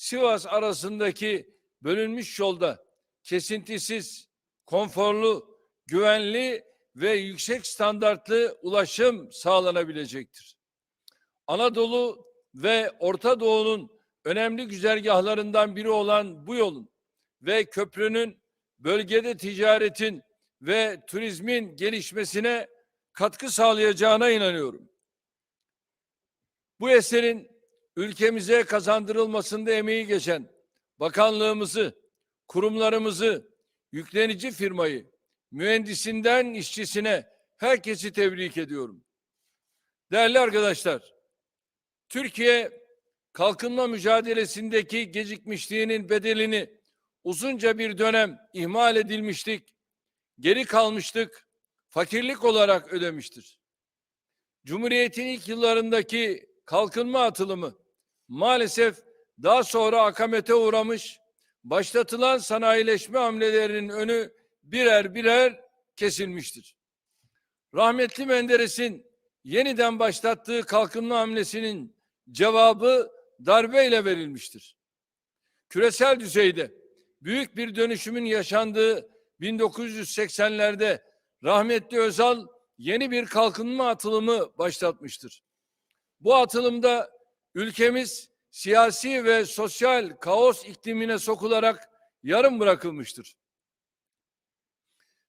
Sivas arasındaki bölünmüş yolda kesintisiz, konforlu, güvenli ve yüksek standartlı ulaşım sağlanabilecektir. Anadolu ve Orta Doğu'nun önemli güzergahlarından biri olan bu yolun ve köprünün bölgede ticaretin ve turizmin gelişmesine katkı sağlayacağına inanıyorum. Bu eserin ülkemize kazandırılmasında emeği geçen bakanlığımızı, kurumlarımızı, yüklenici firmayı, mühendisinden işçisine herkesi tebrik ediyorum. Değerli arkadaşlar, Türkiye kalkınma mücadelesindeki gecikmişliğinin bedelini uzunca bir dönem ihmal edilmiştik, geri kalmıştık, fakirlik olarak ödemiştir. Cumhuriyet'in ilk yıllarındaki kalkınma atılımı maalesef daha sonra akamete uğramış, başlatılan sanayileşme hamlelerinin önü birer birer kesilmiştir. Rahmetli Menderes'in yeniden başlattığı kalkınma hamlesinin cevabı darbeyle verilmiştir. Küresel düzeyde büyük bir dönüşümün yaşandığı 1980'lerde rahmetli Özal yeni bir kalkınma atılımı başlatmıştır. Bu atılımda ülkemiz siyasi ve sosyal kaos iklimine sokularak yarım bırakılmıştır.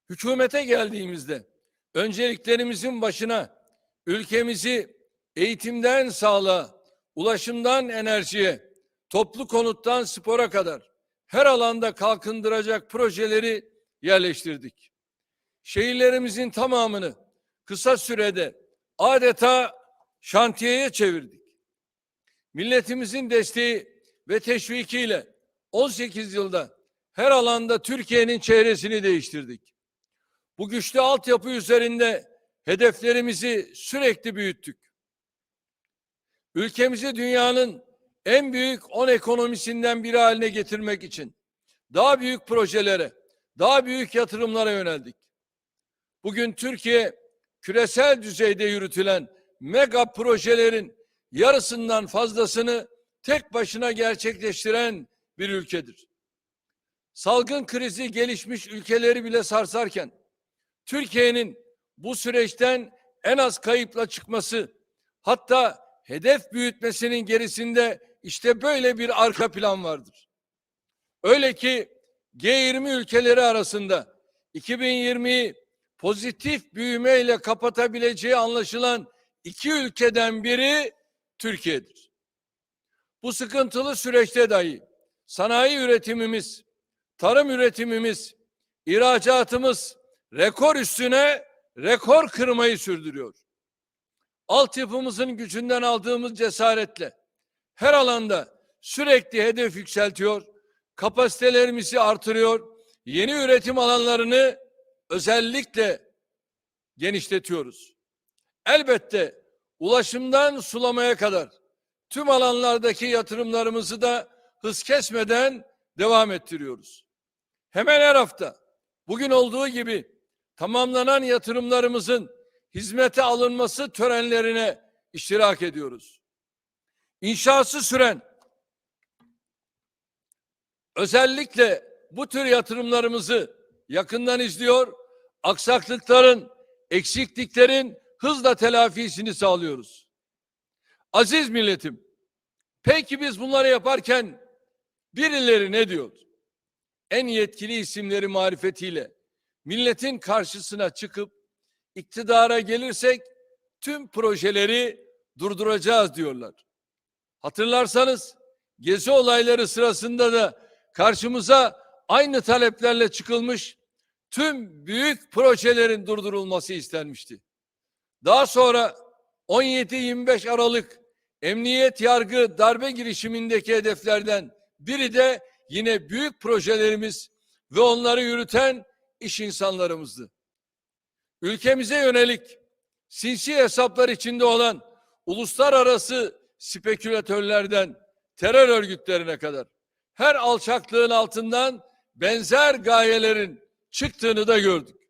Hükümete geldiğimizde önceliklerimizin başına ülkemizi eğitimden sağlığa, ulaşımdan enerjiye, toplu konuttan spora kadar her alanda kalkındıracak projeleri yerleştirdik. Şehirlerimizin tamamını kısa sürede adeta şantiyeye çevirdik. Milletimizin desteği ve teşvikiyle 18 yılda her alanda Türkiye'nin çehresini değiştirdik. Bu güçlü altyapı üzerinde hedeflerimizi sürekli büyüttük. Ülkemizi dünyanın en büyük 10 ekonomisinden biri haline getirmek için daha büyük projelere, daha büyük yatırımlara yöneldik. Bugün Türkiye küresel düzeyde yürütülen mega projelerin yarısından fazlasını tek başına gerçekleştiren bir ülkedir. Salgın krizi gelişmiş ülkeleri bile sarsarken Türkiye'nin bu süreçten en az kayıpla çıkması hatta hedef büyütmesinin gerisinde işte böyle bir arka plan vardır. Öyle ki G20 ülkeleri arasında 2020'yi pozitif büyümeyle kapatabileceği anlaşılan iki ülkeden biri Türkiye'dir. Bu sıkıntılı süreçte dahi sanayi üretimimiz, tarım üretimimiz, ihracatımız rekor üstüne rekor kırmayı sürdürüyor. Altyapımızın gücünden aldığımız cesaretle her alanda sürekli hedef yükseltiyor, kapasitelerimizi artırıyor, yeni üretim alanlarını özellikle genişletiyoruz. Elbette ulaşımdan sulamaya kadar tüm alanlardaki yatırımlarımızı da hız kesmeden devam ettiriyoruz. Hemen her hafta bugün olduğu gibi tamamlanan yatırımlarımızın hizmete alınması törenlerine iştirak ediyoruz. İnşası süren özellikle bu tür yatırımlarımızı yakından izliyor, aksaklıkların, eksikliklerin hızla telafisini sağlıyoruz. Aziz milletim, peki biz bunları yaparken birileri ne diyor? En yetkili isimleri marifetiyle milletin karşısına çıkıp iktidara gelirsek tüm projeleri durduracağız diyorlar. Hatırlarsanız gezi olayları sırasında da karşımıza aynı taleplerle çıkılmış tüm büyük projelerin durdurulması istenmişti. Daha sonra 17-25 Aralık emniyet yargı darbe girişimindeki hedeflerden biri de yine büyük projelerimiz ve onları yürüten iş insanlarımızdı. Ülkemize yönelik sinsi hesaplar içinde olan uluslararası spekülatörlerden terör örgütlerine kadar her alçaklığın altından benzer gayelerin çıktığını da gördük.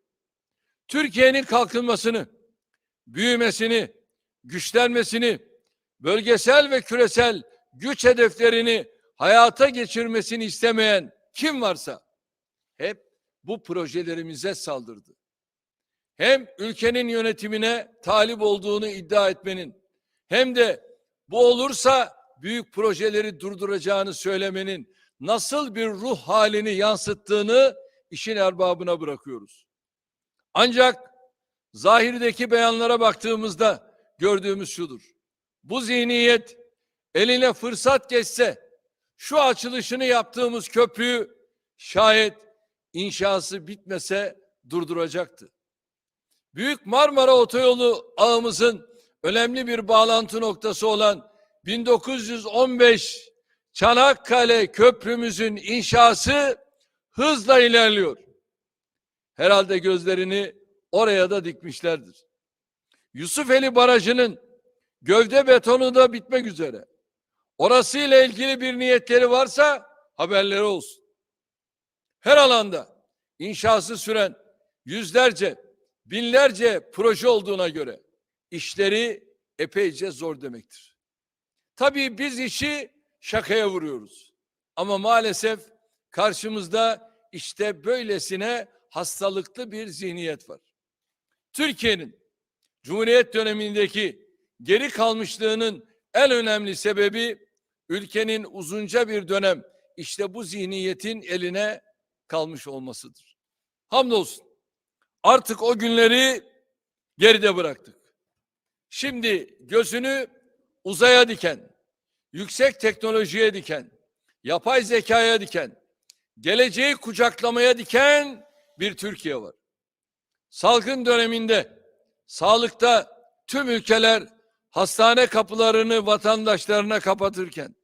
Türkiye'nin kalkınmasını, büyümesini, güçlenmesini, bölgesel ve küresel güç hedeflerini hayata geçirmesini istemeyen kim varsa hep bu projelerimize saldırdı. Hem ülkenin yönetimine talip olduğunu iddia etmenin hem de bu olursa büyük projeleri durduracağını söylemenin nasıl bir ruh halini yansıttığını işin erbabına bırakıyoruz. Ancak zahirdeki beyanlara baktığımızda gördüğümüz şudur. Bu zihniyet eline fırsat geçse şu açılışını yaptığımız köprüyü şayet inşası bitmese durduracaktı. Büyük Marmara Otoyolu ağımızın önemli bir bağlantı noktası olan 1915 Çanakkale Köprümüzün inşası hızla ilerliyor. Herhalde gözlerini oraya da dikmişlerdir. Yusufeli Barajı'nın gövde betonu da bitmek üzere. Orası ile ilgili bir niyetleri varsa haberleri olsun. Her alanda inşası süren yüzlerce, binlerce proje olduğuna göre işleri epeyce zor demektir. Tabii biz işi şakaya vuruyoruz. Ama maalesef karşımızda işte böylesine hastalıklı bir zihniyet var. Türkiye'nin Cumhuriyet dönemindeki geri kalmışlığının en önemli sebebi ülkenin uzunca bir dönem işte bu zihniyetin eline kalmış olmasıdır. Hamdolsun. Artık o günleri geride bıraktık. Şimdi gözünü uzaya diken, yüksek teknolojiye diken, yapay zekaya diken, geleceği kucaklamaya diken bir Türkiye var. Salgın döneminde sağlıkta tüm ülkeler hastane kapılarını vatandaşlarına kapatırken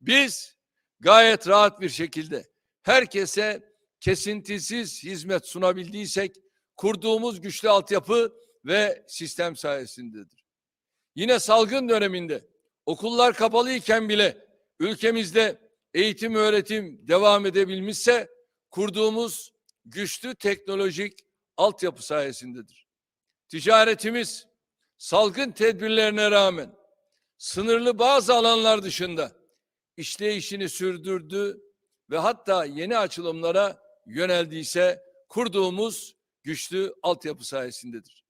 biz gayet rahat bir şekilde herkese kesintisiz hizmet sunabildiysek kurduğumuz güçlü altyapı ve sistem sayesindedir. Yine salgın döneminde okullar kapalı iken bile ülkemizde eğitim öğretim devam edebilmişse kurduğumuz güçlü teknolojik altyapı sayesindedir. Ticaretimiz salgın tedbirlerine rağmen sınırlı bazı alanlar dışında işleyişini sürdürdü ve hatta yeni açılımlara yöneldiyse kurduğumuz güçlü altyapı sayesindedir.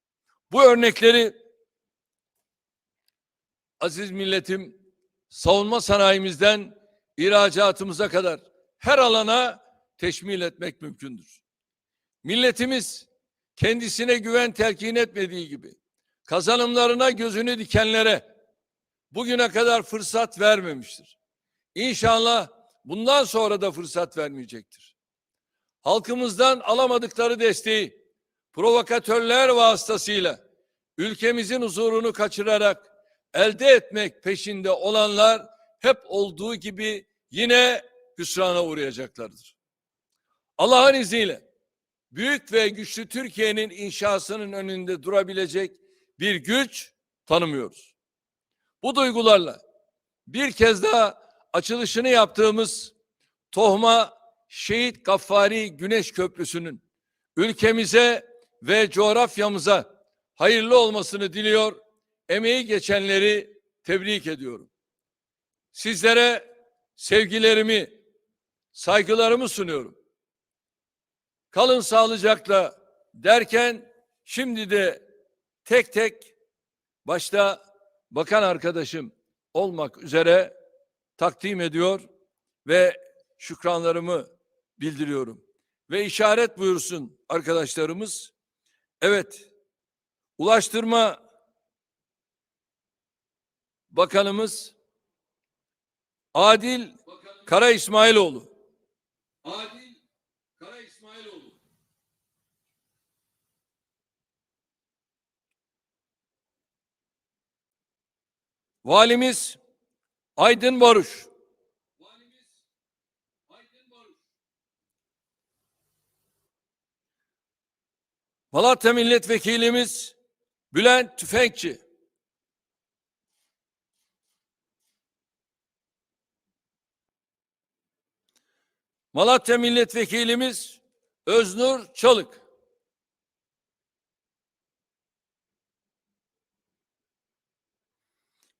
Bu örnekleri aziz milletim savunma sanayimizden ihracatımıza kadar her alana teşmil etmek mümkündür. Milletimiz kendisine güven telkin etmediği gibi kazanımlarına gözünü dikenlere bugüne kadar fırsat vermemiştir. İnşallah bundan sonra da fırsat vermeyecektir. Halkımızdan alamadıkları desteği provokatörler vasıtasıyla ülkemizin huzurunu kaçırarak elde etmek peşinde olanlar hep olduğu gibi yine hüsrana uğrayacaklardır. Allah'ın izniyle büyük ve güçlü Türkiye'nin inşasının önünde durabilecek bir güç tanımıyoruz. Bu duygularla bir kez daha açılışını yaptığımız Tohma Şehit Gaffari Güneş Köprüsü'nün ülkemize ve coğrafyamıza hayırlı olmasını diliyor. Emeği geçenleri tebrik ediyorum. Sizlere sevgilerimi, saygılarımı sunuyorum. Kalın sağlıcakla derken şimdi de tek tek başta bakan arkadaşım olmak üzere takdim ediyor ve şükranlarımı bildiriyorum. Ve işaret buyursun arkadaşlarımız. Evet, Ulaştırma Bakanımız Adil Kara İsmailoğlu. Adil Valimiz Aydın Baruş. Valimiz Aydın Baruş. Malatya Milletvekilimiz Bülent Tüfekçi. Malatya Milletvekilimiz Öznur Çalık.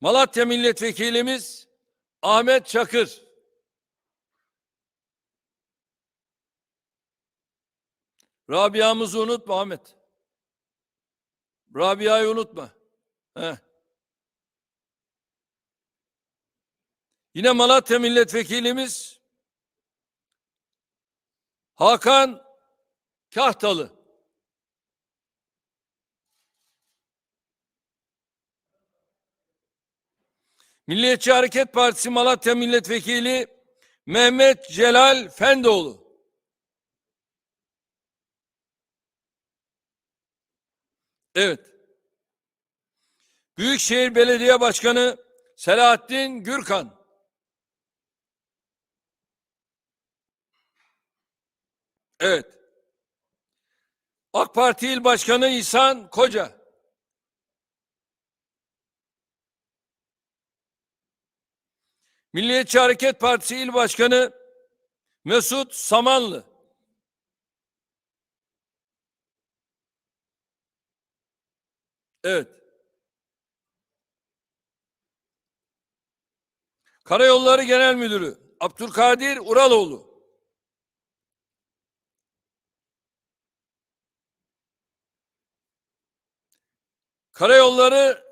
Malatya milletvekilimiz Ahmet Çakır Rabia'mızı unutma Ahmet. Rabia'yı unutma. Heh. Yine Malatya milletvekilimiz Hakan Kahtalı. Milliyetçi Hareket Partisi Malatya Milletvekili Mehmet Celal Fendoğlu. Evet. Büyükşehir Belediye Başkanı Selahattin Gürkan. Evet. AK Parti İl Başkanı İhsan Koca. Milliyetçi Hareket Partisi İl Başkanı Mesut Samanlı. Evet. Karayolları Genel Müdürü Abdülkadir Uraloğlu. Karayolları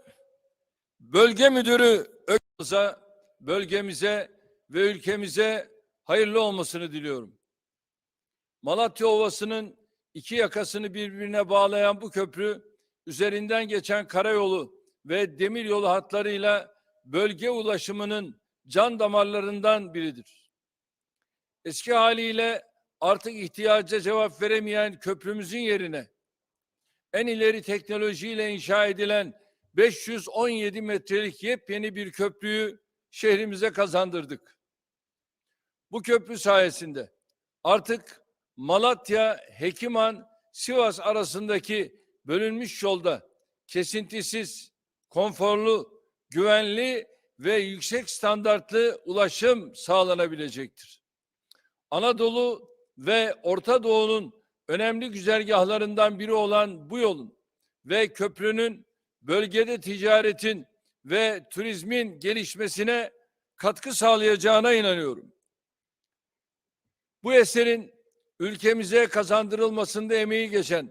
Bölge Müdürü Ökaz'a, bölgemize ve ülkemize hayırlı olmasını diliyorum. Malatya Ovası'nın iki yakasını birbirine bağlayan bu köprü üzerinden geçen karayolu ve demiryolu hatlarıyla bölge ulaşımının can damarlarından biridir. Eski haliyle artık ihtiyaca cevap veremeyen köprümüzün yerine en ileri teknolojiyle inşa edilen 517 metrelik yepyeni bir köprüyü şehrimize kazandırdık. Bu köprü sayesinde artık Malatya, Hekiman, Sivas arasındaki bölünmüş yolda kesintisiz, konforlu, güvenli ve yüksek standartlı ulaşım sağlanabilecektir. Anadolu ve Orta Doğu'nun önemli güzergahlarından biri olan bu yolun ve köprünün bölgede ticaretin ve turizmin gelişmesine katkı sağlayacağına inanıyorum. Bu eserin ülkemize kazandırılmasında emeği geçen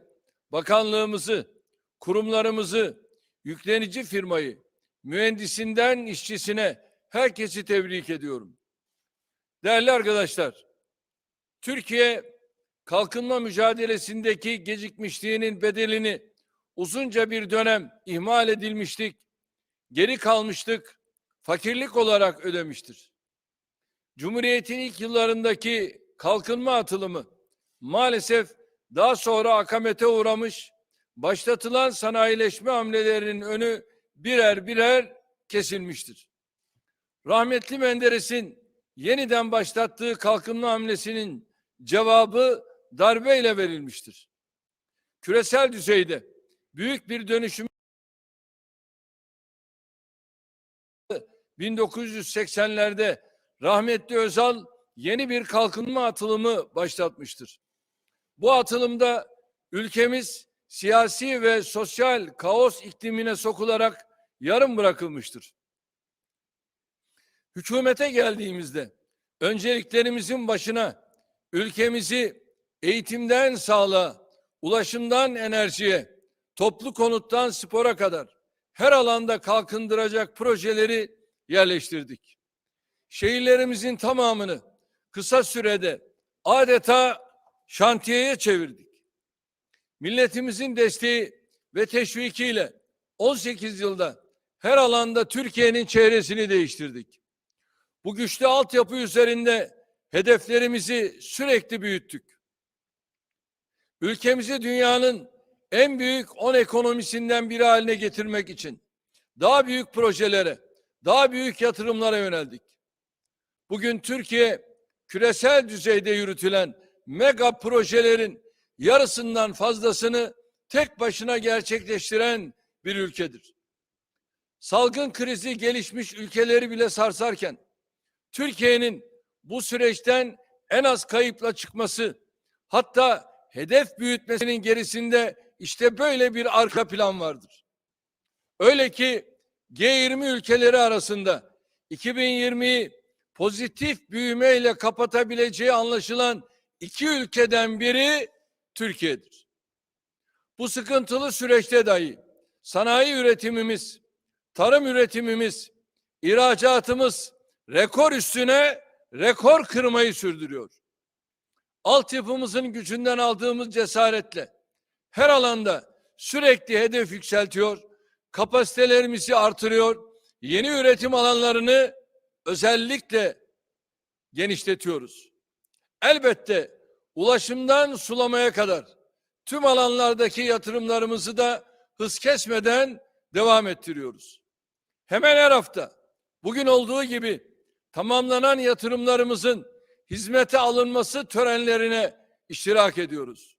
bakanlığımızı, kurumlarımızı, yüklenici firmayı, mühendisinden işçisine herkesi tebrik ediyorum. Değerli arkadaşlar, Türkiye kalkınma mücadelesindeki gecikmişliğinin bedelini uzunca bir dönem ihmal edilmiştik, geri kalmıştık, fakirlik olarak ödemiştir. Cumhuriyet'in ilk yıllarındaki kalkınma atılımı maalesef daha sonra akamete uğramış, başlatılan sanayileşme hamlelerinin önü birer birer kesilmiştir. Rahmetli Menderes'in yeniden başlattığı kalkınma hamlesinin cevabı darbeyle verilmiştir. Küresel düzeyde büyük bir dönüşüm 1980'lerde rahmetli Özal yeni bir kalkınma atılımı başlatmıştır. Bu atılımda ülkemiz siyasi ve sosyal kaos iklimine sokularak yarım bırakılmıştır. Hükümete geldiğimizde önceliklerimizin başına ülkemizi eğitimden sağlığa, ulaşımdan enerjiye, toplu konuttan spora kadar her alanda kalkındıracak projeleri yerleştirdik. Şehirlerimizin tamamını kısa sürede adeta şantiyeye çevirdik. Milletimizin desteği ve teşvikiyle 18 yılda her alanda Türkiye'nin çehresini değiştirdik. Bu güçlü altyapı üzerinde hedeflerimizi sürekli büyüttük. Ülkemizi dünyanın en büyük 10 ekonomisinden biri haline getirmek için daha büyük projelere, daha büyük yatırımlara yöneldik. Bugün Türkiye küresel düzeyde yürütülen mega projelerin yarısından fazlasını tek başına gerçekleştiren bir ülkedir. Salgın krizi gelişmiş ülkeleri bile sarsarken Türkiye'nin bu süreçten en az kayıpla çıkması hatta hedef büyütmesinin gerisinde işte böyle bir arka plan vardır. Öyle ki G20 ülkeleri arasında 2020'yi pozitif büyümeyle kapatabileceği anlaşılan iki ülkeden biri Türkiye'dir. Bu sıkıntılı süreçte dahi sanayi üretimimiz, tarım üretimimiz, ihracatımız rekor üstüne rekor kırmayı sürdürüyor. Altyapımızın gücünden aldığımız cesaretle her alanda sürekli hedef yükseltiyor, kapasitelerimizi artırıyor, yeni üretim alanlarını özellikle genişletiyoruz. Elbette ulaşımdan sulamaya kadar tüm alanlardaki yatırımlarımızı da hız kesmeden devam ettiriyoruz. Hemen her hafta bugün olduğu gibi tamamlanan yatırımlarımızın hizmete alınması törenlerine iştirak ediyoruz.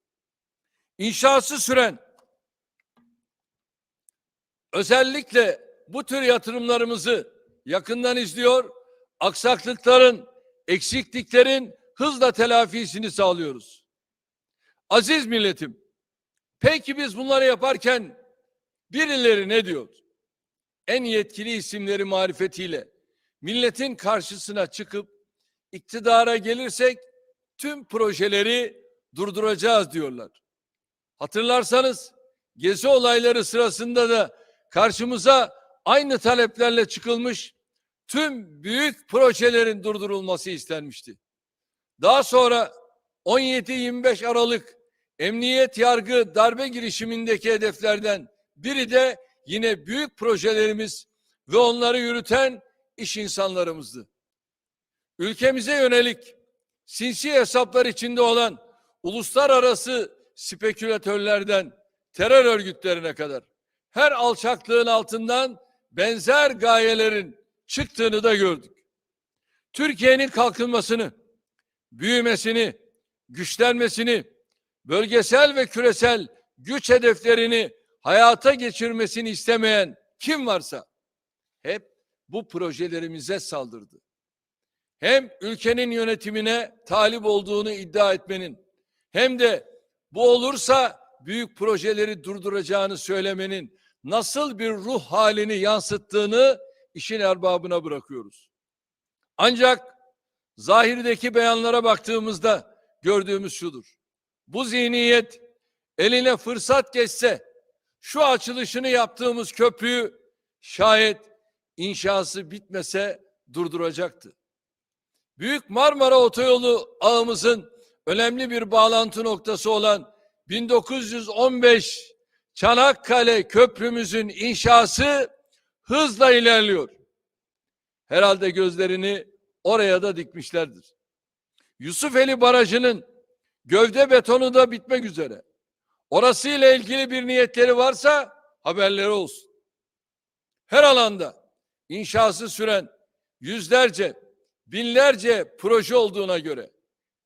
İnşası süren özellikle bu tür yatırımlarımızı yakından izliyor, aksaklıkların, eksikliklerin hızla telafisini sağlıyoruz. Aziz milletim, peki biz bunları yaparken birileri ne diyor? En yetkili isimleri marifetiyle milletin karşısına çıkıp iktidara gelirsek tüm projeleri durduracağız diyorlar. Hatırlarsanız gezi olayları sırasında da karşımıza aynı taleplerle çıkılmış tüm büyük projelerin durdurulması istenmişti. Daha sonra 17-25 Aralık emniyet yargı darbe girişimindeki hedeflerden biri de yine büyük projelerimiz ve onları yürüten iş insanlarımızdı. Ülkemize yönelik sinsi hesaplar içinde olan uluslararası spekülatörlerden terör örgütlerine kadar her alçaklığın altından benzer gayelerin çıktığını da gördük. Türkiye'nin kalkınmasını, büyümesini, güçlenmesini, bölgesel ve küresel güç hedeflerini hayata geçirmesini istemeyen kim varsa hep bu projelerimize saldırdı. Hem ülkenin yönetimine talip olduğunu iddia etmenin hem de bu olursa büyük projeleri durduracağını söylemenin nasıl bir ruh halini yansıttığını işin erbabına bırakıyoruz. Ancak zahirdeki beyanlara baktığımızda gördüğümüz şudur. Bu zihniyet eline fırsat geçse şu açılışını yaptığımız köprüyü şayet inşası bitmese durduracaktı. Büyük Marmara Otoyolu ağımızın önemli bir bağlantı noktası olan 1915 Çanakkale Köprümüzün inşası hızla ilerliyor. Herhalde gözlerini oraya da dikmişlerdir. Yusufeli Barajı'nın gövde betonu da bitmek üzere. Orası ile ilgili bir niyetleri varsa haberleri olsun. Her alanda inşası süren yüzlerce, binlerce proje olduğuna göre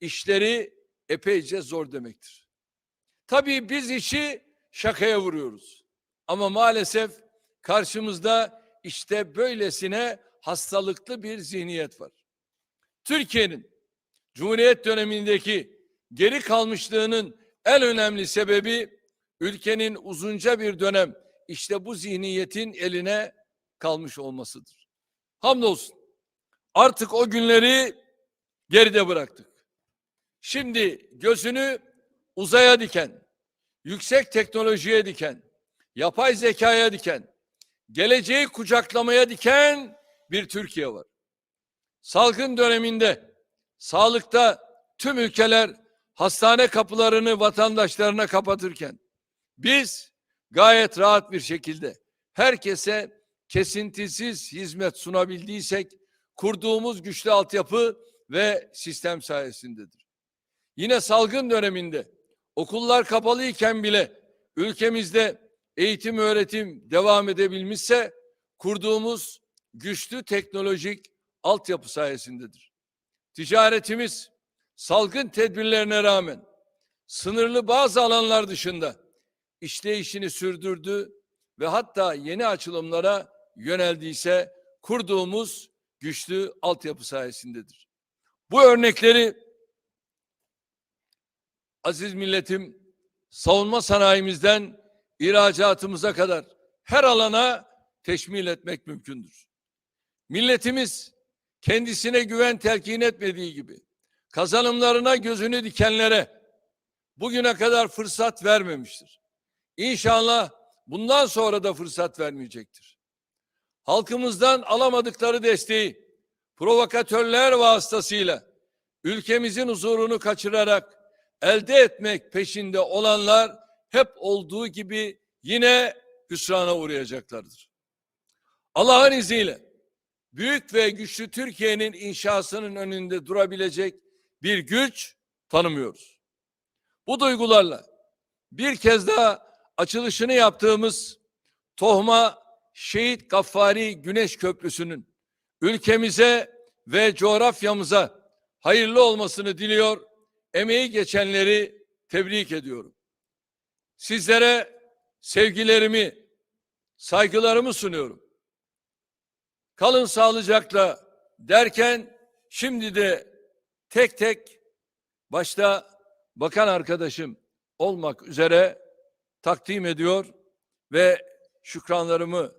işleri epeyce zor demektir. Tabii biz işi şakaya vuruyoruz. Ama maalesef karşımızda işte böylesine hastalıklı bir zihniyet var. Türkiye'nin Cumhuriyet dönemindeki geri kalmışlığının en önemli sebebi ülkenin uzunca bir dönem işte bu zihniyetin eline kalmış olmasıdır. Hamdolsun artık o günleri geride bıraktık. Şimdi gözünü uzaya diken, yüksek teknolojiye diken, yapay zekaya diken, geleceği kucaklamaya diken bir Türkiye var. Salgın döneminde sağlıkta tüm ülkeler hastane kapılarını vatandaşlarına kapatırken biz gayet rahat bir şekilde herkese kesintisiz hizmet sunabildiysek kurduğumuz güçlü altyapı ve sistem sayesindedir. Yine salgın döneminde okullar kapalıyken bile ülkemizde eğitim öğretim devam edebilmişse kurduğumuz güçlü teknolojik altyapı sayesindedir. Ticaretimiz salgın tedbirlerine rağmen sınırlı bazı alanlar dışında işleyişini sürdürdü ve hatta yeni açılımlara yöneldiyse kurduğumuz güçlü altyapı sayesindedir. Bu örnekleri aziz milletim savunma sanayimizden ihracatımıza kadar her alana teşmil etmek mümkündür. Milletimiz kendisine güven telkin etmediği gibi kazanımlarına gözünü dikenlere bugüne kadar fırsat vermemiştir. İnşallah bundan sonra da fırsat vermeyecektir. Halkımızdan alamadıkları desteği provokatörler vasıtasıyla ülkemizin huzurunu kaçırarak elde etmek peşinde olanlar hep olduğu gibi yine hüsrana uğrayacaklardır. Allah'ın izniyle büyük ve güçlü Türkiye'nin inşasının önünde durabilecek bir güç tanımıyoruz. Bu duygularla bir kez daha açılışını yaptığımız Tohma Şehit Gaffari Güneş Köprüsü'nün ülkemize ve coğrafyamıza hayırlı olmasını diliyor. Emeği geçenleri tebrik ediyorum. Sizlere sevgilerimi, saygılarımı sunuyorum. Kalın sağlıcakla derken şimdi de tek tek başta bakan arkadaşım olmak üzere takdim ediyor ve şükranlarımı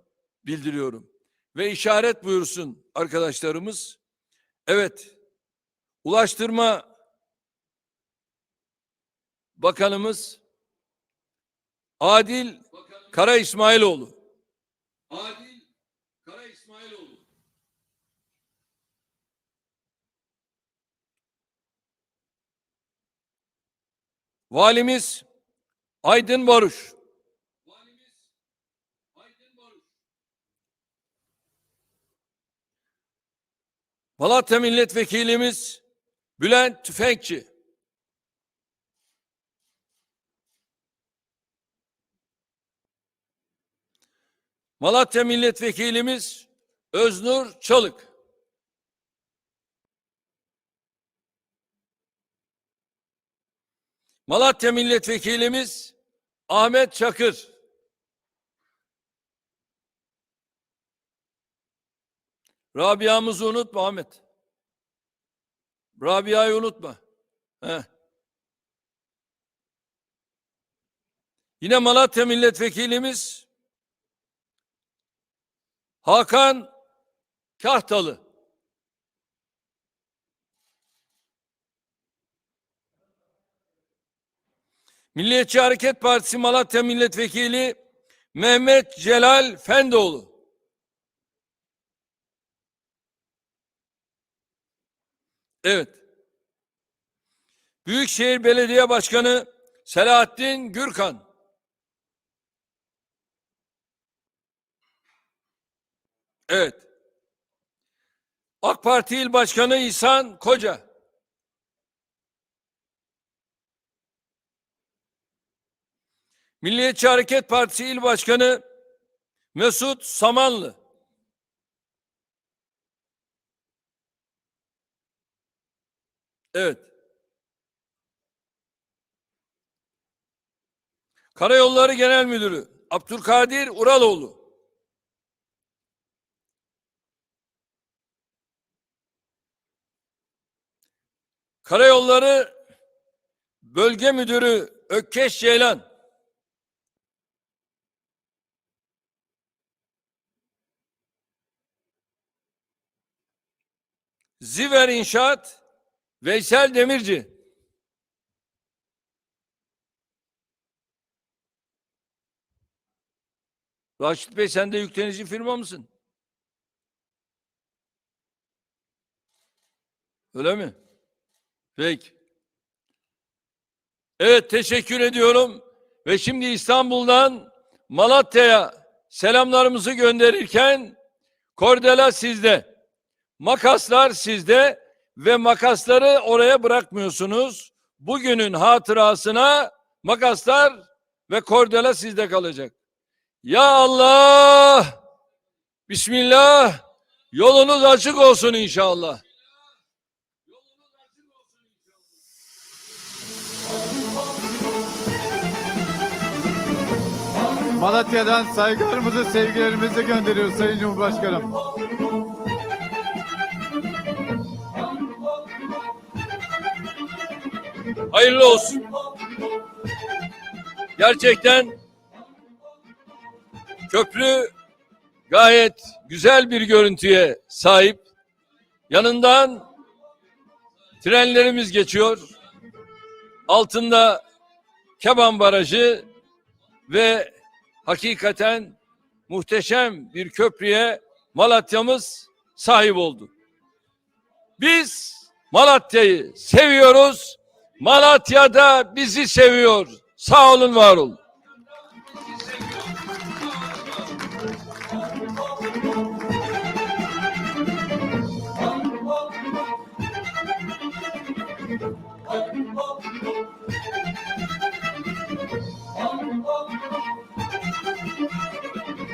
bildiriyorum. Ve işaret buyursun arkadaşlarımız. Evet, Ulaştırma Bakanımız Adil Kara İsmailoğlu. Adil Kara İsmailoğlu. Valimiz Aydın Baruş. Valimiz Aydın Baruş. Malatya Milletvekilimiz Bülent Tüfekçi. Malatya Milletvekilimiz Öznur Çalık. Malatya Milletvekilimiz Ahmet Çakır. Rabia'mızı unutma Ahmet. Rabia'yı unutma. Heh. Yine Malatya Milletvekilimiz Hakan Kahtalı. Milliyetçi Hareket Partisi Malatya Milletvekili Mehmet Celal Fendoğlu. Evet. Büyükşehir Belediye Başkanı Selahattin Gürkan. Evet. AK Parti İl Başkanı İhsan Koca. Milliyetçi Hareket Partisi İl Başkanı Mesut Samanlı. Evet. Karayolları Genel Müdürü Abdülkadir Uraloğlu. Karayolları Bölge Müdürü Ökkeş Ceylan. Ziver İnşaat Veysel Demirci. Raşit Bey sen de yüklenici firma mısın? Öyle mi? Peki. Evet teşekkür ediyorum. Ve şimdi İstanbul'dan Malatya'ya selamlarımızı gönderirken kordela sizde. Makaslar sizde ve makasları oraya bırakmıyorsunuz. Bugünün hatırasına makaslar ve kordela sizde kalacak. Ya Allah! Bismillah! Yolunuz açık olsun inşallah. Malatya'dan saygılarımızı, sevgilerimizi gönderiyoruz Sayın Cumhurbaşkanım. Hayırlı olsun. Gerçekten köprü gayet güzel bir görüntüye sahip. Yanından trenlerimiz geçiyor. Altında Keban Barajı ve hakikaten muhteşem bir köprüye Malatya'mız sahip oldu. Biz Malatya'yı seviyoruz. Malatya'da bizi seviyor. Sağ olun, var olun.